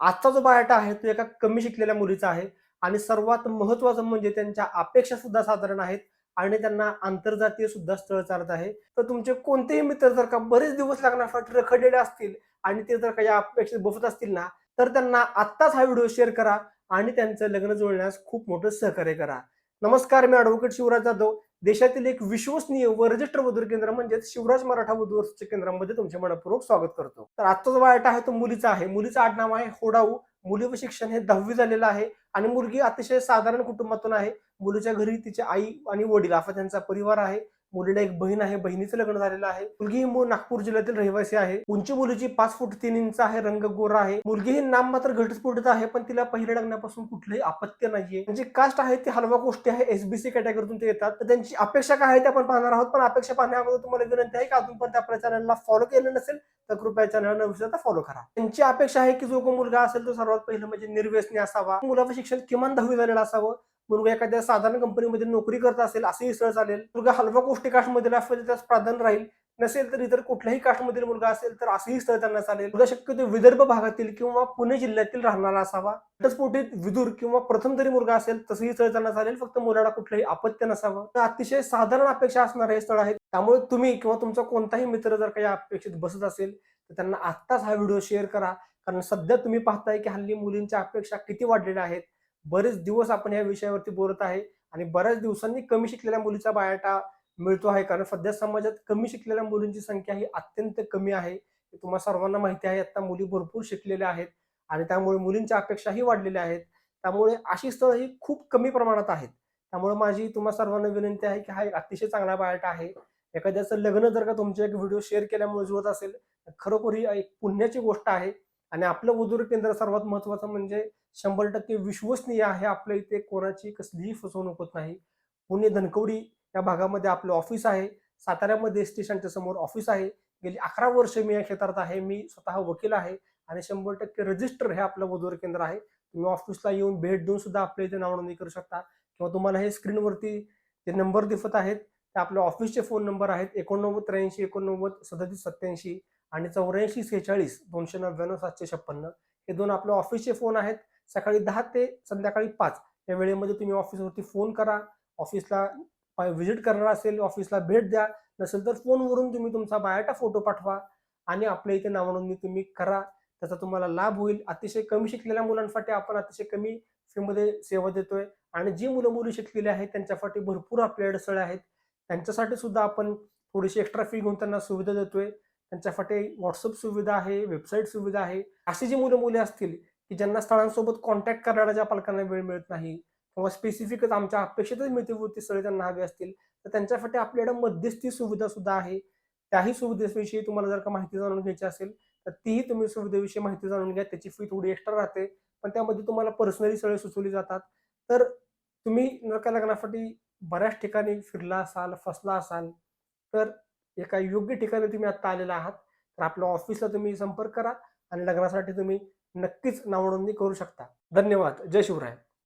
आजचा जो बायोटा आहे तो एका कमी शिकलेल्या मुलीचा आहे. आणि सर्वात महत्वाचं म्हणजे त्यांच्या अपेक्षा सुद्धा साधारण आहेत आणि त्यांना आंतरजातीय सुद्धा स्थळ चालत आहे. तर तुमचे कोणतेही मित्र जर का बरेच दिवस लागण्यासाठी रखडलेले असतील आणि ते जर का या अपेक्षेत बसत असतील ना तर त्यांना आत्ताच हा व्हिडिओ शेअर करा आणि त्यांचं लग्न जुळण्यास खूप मोठं सहकार्य करा. नमस्कार मी ॲडव्होकेट शिवराज जाधव. देशातील एक विश्वसनीय व रजिस्टर वधूर केंद्र म्हणजेच शिवराज मराठा वधूवर केंद्रामध्ये तुमचे मनपूर्वक स्वागत करतो. तर आजचा जो वाटा आहे तो मुलीचा आहे. मुलीचं आडनाव आहे होडाऊ. मुली व शिक्षण हे दहावी झालेलं आहे आणि मुलगी अतिशय साधारण कुटुंबातून आहे. मुलीच्या घरी तिचे आई आणि वडील असा त्यांचा परिवार आहे. मुलीला एक बहीण आहे बहिणीचं लग्न झालेलं आहे. मुलगी ही मूळ नागपूर जिल्ह्यातील रहिवासी आहे. उंची मुलीची पाच फूट तीन इंच आहे रंग गोरा आहे. मुलगी ही नाम मात्र घटस्फोटीत आहे पण तिला पहिल्या लग्नापासून कुठलंही अपत्य नाहीये. म्हणजे कास्ट आहे ती हलवा गोष्टी आहे एसबीसी कॅटेगरीतून ते येतात. तर त्यांची अपेक्षा काय आहे ते आपण पाहणार आहोत. पण अपेक्षा पाहण्याबद्दल तुम्हाला विनंती आहे की अजूनपर्यंत आपल्या चॅनलला फॉलो केलं नसेल तर कृपया चॅनलला विसरता फॉलो करा. त्यांची अपेक्षा आहे की जो मुलगा असेल तो सर्वात पहिलं म्हणजे निर्व्यसनी असावा. मुलाचं शिक्षण किमान दहावी झालेलं असावं. मुलगा एखाद्या साधारण कंपनीमध्ये नोकरी करत असेल असंही स्थळ चालेल. मुलगा हलवा गोष्टी कास्टमधील असेल त्यास प्राधान्य राहील. नसेल तर इतर कुठल्याही कास्टमधील मुलगा असेल तर असंही स्थळ त्यांना चालेल. मुलगा शक्यतो विदर्भ भागातील किंवा पुणे जिल्ह्यातील राहणारा असावा. घटस्फोटित विदूर किंवा प्रथम तरी मुलगा असेल तसंही स्थळ त्यांना चालेल. फक्त मुलाला कुठलंही अपत्य नसावं. तर अतिशय साधारण अपेक्षा असणारे हे स्थळ आहे. त्यामुळे तुम्ही किंवा तुमचा कोणताही मित्र जर काही अपेक्षित बसत असेल तर त्यांना आत्ताच हा व्हिडिओ शेअर करा. कारण सध्या तुम्ही पाहताय की हल्ली मुलींच्या अपेक्षा किती वाढलेल्या आहेत. बरेच दिवस आपण या विषयावरती बोलत आहे आणि बऱ्याच दिवसांनी कमी शिकलेल्या मुलीचा बायोटा मिळतो आहे. कारण सध्या समाजात कमी शिकलेल्या मुलींची संख्या ही अत्यंत कमी आहे. तुम्हाला सर्वांना माहिती आहे. आता मुली भरपूर शिकलेल्या आहेत आणि त्यामुळे मुलींच्या अपेक्षाही वाढलेल्या आहेत. त्यामुळे अशी स्थळं ही खूप कमी प्रमाणात आहेत. त्यामुळे माझी तुम्हाला सर्वांना विनंती आहे की हा एक अतिशय चांगला बायोटा आहे. एखाद्याचं लग्न जर का तुमचे एक व्हिडिओ शेअर केल्यामुळे जुळत असेल तर खरोखर ही एक पुण्याची गोष्ट आहे. आणि आपलं उदूर केंद्र सर्वात महत्वाचं म्हणजे शंभर टक्के विश्वसनीय आहे. आपल्या इथे कोणाची कसलीही फसवणूक होत नाही. पुणे धनकवडी या भागामध्ये आपलं ऑफिस आहे. साताऱ्यामध्ये स्टेशनच्या समोर ऑफिस आहे. गेली अकरा वर्ष मी या क्षेत्रात आहे. मी स्वतः वकील आहे आणि शंभर टक्के रजिस्टर हे आपलं वधूर केंद्र आहे. तुम्ही ऑफिसला येऊन भेट देऊन सुद्धा आपल्या इथे नावनोंदणी करू शकता. किंवा तुम्हाला हे स्क्रीनवरती जे नंबर दिसत आहेत ते आपल्या ऑफिसचे फोन नंबर आहेत. एकोणनव्वद त्र्याऐंशी एकोणनव्वद सदतीस सत्याऐंशी आणि चौऱ्याऐंशी सेहेचाळीस दोनशे नव्याण्णव सातशे छप्पन्न हे दोन आपले ऑफिसचे फोन आहेत. सकाळी दहा ते संध्याकाळी पाच या वेळेमध्ये तुम्ही ऑफिसवरती फोन करा. ऑफिसला व्हिजिट करणार असेल ऑफिसला भेट द्या. नसेल तर फोनवरून तुम्ही तुमचा बायोटा फोटो पाठवा आणि आपल्या इथे नावनोंदणी तुम्ही करा. त्याचा तुम्हाला लाभ होईल. अतिशय कमी शिकलेल्या मुलांसाठी आपण अतिशय कमी फीमध्ये सेवा देतोय. आणि जी मुलं मुली शिकलेली आहेत त्यांच्यासाठी भरपूर आपल्याकडे स्थळे आहेत. त्यांच्यासाठी सुद्धा आपण थोडीशी एक्स्ट्रा फी घेऊन त्यांना सुविधा देतोय. त्यांच्यासाठी व्हॉट्सअप सुविधा आहे वेबसाईट सुविधा आहे. अशी जी मुलं मुली असतील की ज्यांना स्थळांसोबत कॉन्टॅक्ट करायला ज्या पालकांना वेळ मिळत नाही किंवा स्पेसिफिकच आमच्या अपेक्षितच मिळतीवृत्ती स्थळे त्यांना हवी असतील तर त्यांच्यासाठी आपल्याकडे मध्यस्थी सुविधा सुद्धा आहे. त्याही सुविधेविषयी तुम्हाला जर का माहिती जाणून घ्यायची असेल तर तीही तुम्ही सुविधेविषयी माहिती जाणून घ्या. त्याची फी थोडी एक्स्ट्रा राहते पण त्यामध्ये तुम्हाला पर्सनली सगळे सुचवली जातात. तर तुम्ही नरका लग्नासाठी बऱ्याच ठिकाणी फिरला असाल फसला असाल तर एका योग्य ठिकाणी तुम्ही आता आलेला आहात तर आपल्या ऑफिसला तुम्ही संपर्क करा आणि लग्नासाठी तुम्ही नक्कीच नावनोंदणी करू शकता. धन्यवाद. जय शिवराय.